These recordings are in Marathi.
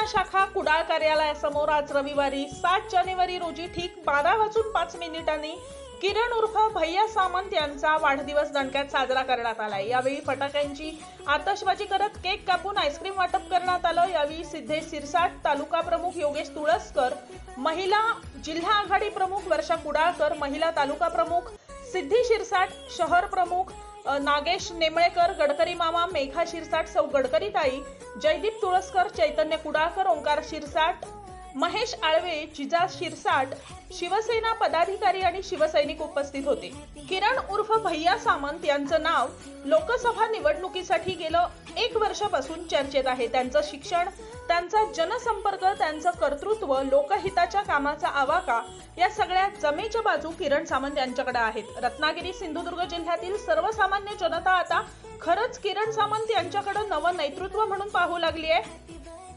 शिवसेना शाखा कुडाळ कार्यालयासमोर आज रविवारी सात जानेवारी रोजी ठीक बारा वाजून पाच मिनिटांनी किरण उर्फ भैया सामंत यांचा वाढदिवस दणक्यात साजरा करण्यात आला यावेळी फटाक्यांची आतषबाजी करत केक कापून आईस्क्रीम वाटप करण्यात आलं. यावेळी सिद्धेश सिरसाट तालुका प्रमुख योगेश तुळसकर महिला जिल्हा आघाडी प्रमुख वर्षा कुडाळकर महिला तालुका प्रमुख सिद्धी शिरसाट शहर प्रमुख नागेश नेमळेकर गडकरी मामा मेघा शिरसाट सौ गडकरी ताई जयदीप तुळसकर चैतन्य कुडाळकर ओंकार शिरसाट महेश आळवे जिजा शिरसाट शिवसेना पदाधिकारी आणि शिवसैनिक उपस्थित होते. किरण उर्फ भैया सामंत यांचं नाव लोकसभा निवडणुकीसाठी गेलं एक वर्षापासून चर्चेत आहे. त्यांचं शिक्षण त्यांचा जनसंपर्क त्यांचं कर्तृत्व लोकहिताच्या कामाचा आवाका या सगळ्या जमेच्या बाजू किरण सामंत यांच्याकडे आहेत. रत्नागिरी सिंधुदुर्ग जिल्ह्यातील सर्वसामान्य जनता आता खरंच किरण सामंत यांच्याकडे नवं नेतृत्व म्हणून पाहू लागली आहे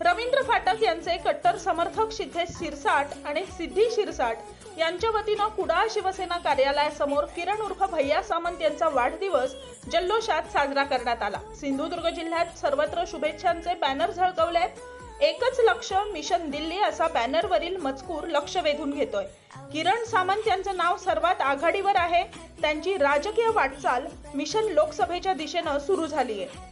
रवींद्र फाटक यांचे कट्टर समर्थक सिद्धेश शिरसाट आणि सिद्धी शिरसाट यांच्या वतीनं कुडाळ शिवसेना कार्यालयासमोर किरण उर्फ भैया सामंत यांचा वाढदिवस जल्लोषात साजरा करण्यात आला. सिंधुदुर्ग जिल्ह्यात सर्वत्र शुभेच्छांचे बॅनर झळकवलेत एकच लक्ष मिशन दिल्ली असा बॅनरवरील मजकूर लक्ष वेधून घेतोय. किरण सामंत यांचं नाव सर्वात आघाडीवर आहे. त्यांची राजकीय वाटचाल मिशन लोकसभेच्या दिशेनं सुरू झाली आहे